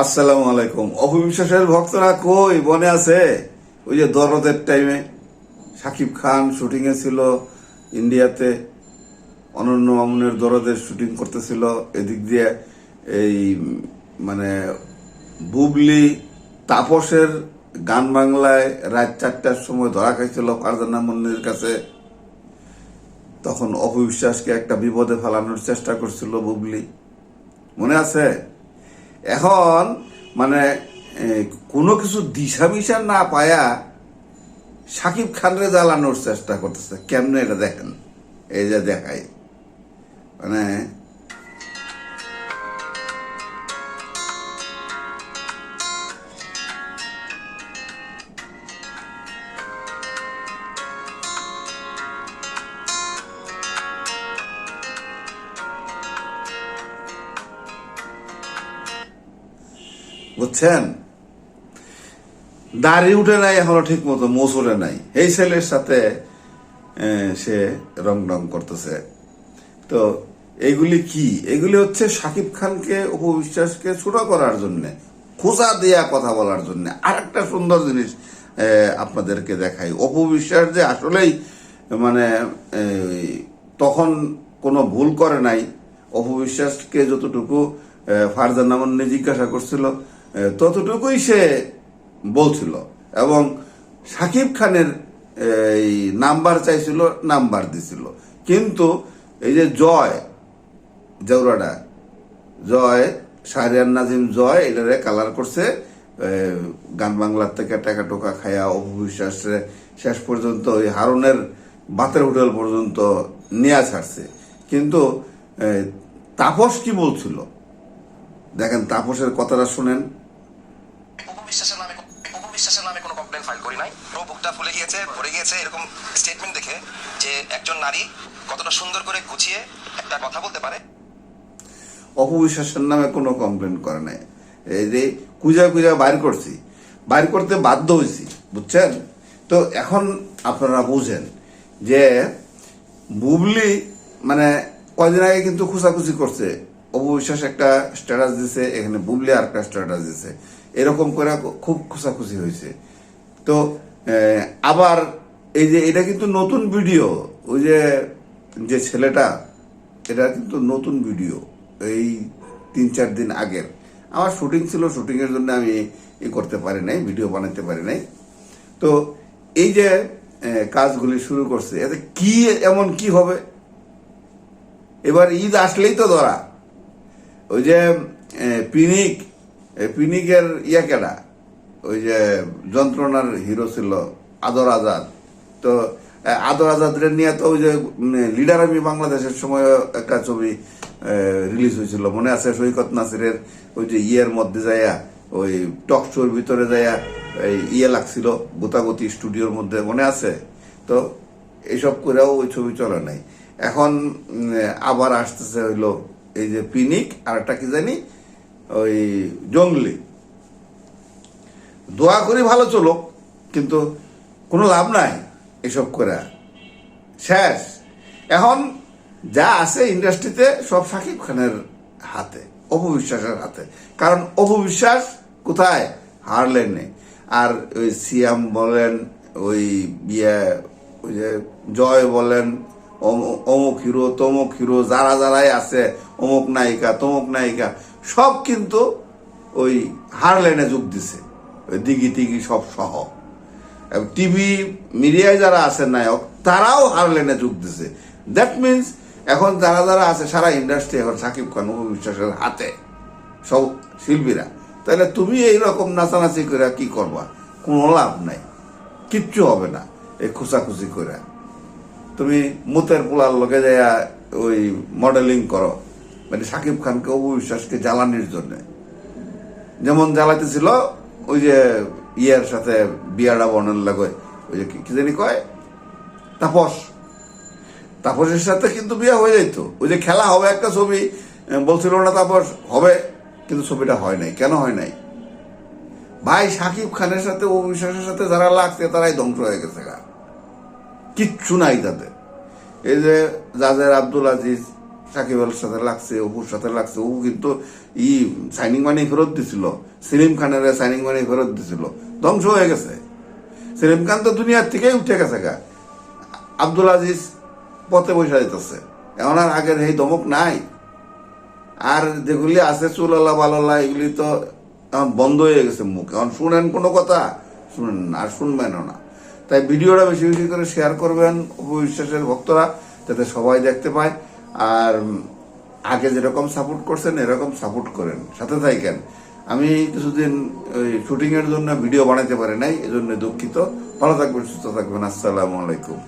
আসসালামু আলাইকুম। অপবিশ্বাসের ভক্তরা কই? বনে আছে? ওই যে দরদের টাইমে সাকিব খান শুটিং এ ছিল, ইন্ডিয়াতে অনন্য মামুনের দরদের শুটিং করতেছিল। এদিক দিয়ে এই মানে বুবলি তাপসের গান বাংলায় রাত চারটার সময় ধরা খাইছিল ফারজানা মুন্নির কাছে। তখন অপবিশ্বাসকে একটা বিপদে ফেলানোর চেষ্টা করছিল বুবলি। মনে আছে? এখন মানে কোনো কিছু দিশা মিশা না পায়া সাকিব খানরে জ্বালানোর চেষ্টা করতেছে। কেমনে এটা দেখেন? এই যে দেখায় মানে বুঝছেন? দাড়ি উঠে নাই, এখনও ঠিক মতো মোসরে নাই। এই ছেলের সাথে সে রং রং করতেছে। তো এগুলি কি? এগুলি হচ্ছে সাকিব খানকে উপবিশ্বাসকে ছোট করার জন্য খোঁজা দেয়া কথা বলার জন্য। আর একটা সুন্দর জিনিস আপনাদেরকে দেখাই। অপবিশ্বাস যে আসলেই মানে তখন কোনো ভুল করে নাই। অপবিশ্বাসকে যতটুকু ফারজানা মুন্নি জিজ্ঞাসা করছিল ততটুকুই সে বলছিল। এবং সাকিব খানের এই নাম্বার চাইছিল, নাম্বার দিছিল। কিন্তু এই যে জয় জৌরাডা জয়, শাহরিয়ার নাজিম জয়, এটারে কালার করছে গান বাংলার থেকে টাকা টোকা খায়া অপবিশ্বাসে শেষ পর্যন্ত ওই হারনের বাতের হোটেল পর্যন্ত নিয়ে ছাড়ছে। কিন্তু তাপস কি বলছিল? দেখেন, তাপসের কথাটা শুনেন উপবিশ্বাসের নামে উপবিশ্বাসের নামে কোনো কমপ্লেন ফাইল করি নাই ও বুকটা ফুলে গিয়েছে ভরে গিয়েছে এরকম স্টেটমেন্ট দেখে যে একজন নারী কতটা সুন্দর করে গুছিয়ে একটা কথা বলতে পারে। অপবিশ্বাসের নামে কোনো কমপ্লেন করে নাই। এই যে কুজা কুজা বাইর করছি, বাইর করতে বাধ্য হয়েছি, বুঝছেন? তো এখন আপনারা বুঝেন যে বুবলি মানে কয়দিন আগে কিন্তু খুশাখুশি করছে। অপবিশ্বাস একটা স্ট্যাটাস দিছে, এখানে বুবলি আর একটা স্ট্যাটাস দিছে। এরকম করে খুব খুশাখুশি হয়েছে। তো আবার এই যে এটা কিন্তু নতুন ভিডিও, ওই যে যে ছেলেটা, এটা কিন্তু নতুন ভিডিও, এই তিন চার দিন আগের। আমার শুটিং ছিল শুটিং এর জন্য আমি ই করতে পারি নাই, ভিডিও বানাতে পারি নাই। তো এই যে কাজগুলি শুরু করছে, এতে কি এমন কি হবে? এবার ঈদ আসলেই তো ধরা। ওই যে পিনিক পিনিকের ইয়া কেডা? ওই যে যন্ত্রণার হিরো ছিল, আদর আজাদ। তো আদর আজাদরে নিয়ে তো ওই যে লিডার আমি বাংলাদেশের সময় একটা ছবি রিলিজ হয়েছিল। মনে আছে সৈকত নাসিরের ওই যে ইয়ের মধ্যে যাইয়া, ওই টক শোর ভিতরে যাইয়া ইয়ে লাগছিল, গোতাগতি স্টুডিওর মধ্যে, মনে আছে? তো এইসব করেও ওই ছবি চলে নাই। এখন আবার আসতেছে হইল এই যে পিনিক, আর একটা কি জানি, ওই জঙ্গলি। দোয়া করি ভালো চলো কিন্তু কোনো লাভ নাই এসব করে শেষ। এখন যা আছে ইন্ডাস্ট্রিতে সব সাকিব খানের হাতে, অপবিশ্বাসের হাতে। কারণ অপবিশ্বাস কোথায়? হারলেনে আর ওই সিয়াম বলেন, ওই বিয়ে ওই যে জয় বলেন, অম- অমুক হিরো, তমুক হিরো, যারা যারাই আছে, অমুক নায়িকা, তমুক নায়িকা, সব কিন্তু ওই হারলেনে যোগ দিছে। দিঘি টিগি সব সহ। টিভি মিডিয়ায় যারা আছে নায়ক, তারাও হারলেনে যোগ দিছে। দ্যাট মিনস এখন যারা যারা আছে, সারা ইন্ডাস্ট্রি এখন সাকিব খান বিশ্বাসের হাতে, সব শিল্পীরা। তাহলে তুমি এই রকম নাচানাচি করে কি করবা? কোনো লাভ নাই। কিচ্ছু হবে না এই খুশাখুশি করে তুমি মুতের পোলার লগে যায় ওই মডেলিং করো। মানে সাকিব খানকে অববিশ্বাসকে জ্বালানির জন্য। যেমন জ্বালাইতেছিল ওই যে ইয়ের সাথে বিয়াটা বর্ণন লাগে, ওই যে কি- জানি কয়? তাপস। তাপসের সাথে কিন্তু বিয়ে হয়ে যেত ওই যে খেলা হবে একটা ছবি বলছিল না তাপস, হবে, কিন্তু ছবিটা হয় নাই। কেন হয় নাই? ভাই, সাকিব খানের সাথে, ও বিশ্বাসের সাথে যারা লাগছে, তারাই ধ্বংস হয়ে গেছে কিচ্ছু নাই তাদের এই যে জাজের আব্দুল আজিজ সাকিব আলের সাথে লাগছে, অপুর সাথে লাগছে। ও কিন্তু ই সাইনিং মানি ফেরত দিছিল। সেলিম খানের সাইনিং মানি ফেরত দিছিল। ধ্বংস হয়ে গেছে। সেলিম খান তো দুনিয়ার থেকেই উঠে গেছে গা। আব্দুল আজিজ পথে বসে যেতেছে এখন আর আগের এই ধমক নাই। আর যেগুলি আছে চুলাল্লা বালাল্লা এগুলি তো এখন বন্ধ হয়ে গেছে মুখ। এখন শুনেন কোনো কথা? শুনেন আর শুনবেনও না। তাই ভিডিওটা বেশি বেশি করে শেয়ার করবেন উপবিশ্বাসের ভক্তরা, যাতে সবাই দেখতে পায়। আর আগে যেরকম সাপোর্ট করছেন, এরকম সাপোর্ট করেন। সাথে থাকেন। আমি কিছুদিন ওই শুটিংয়ের জন্য ভিডিও বানাতে পারি নাই, এজন্য দুঃখিত। ভালো থাকবেন, সুস্থ থাকবেন। আসসালামু আলাইকুম।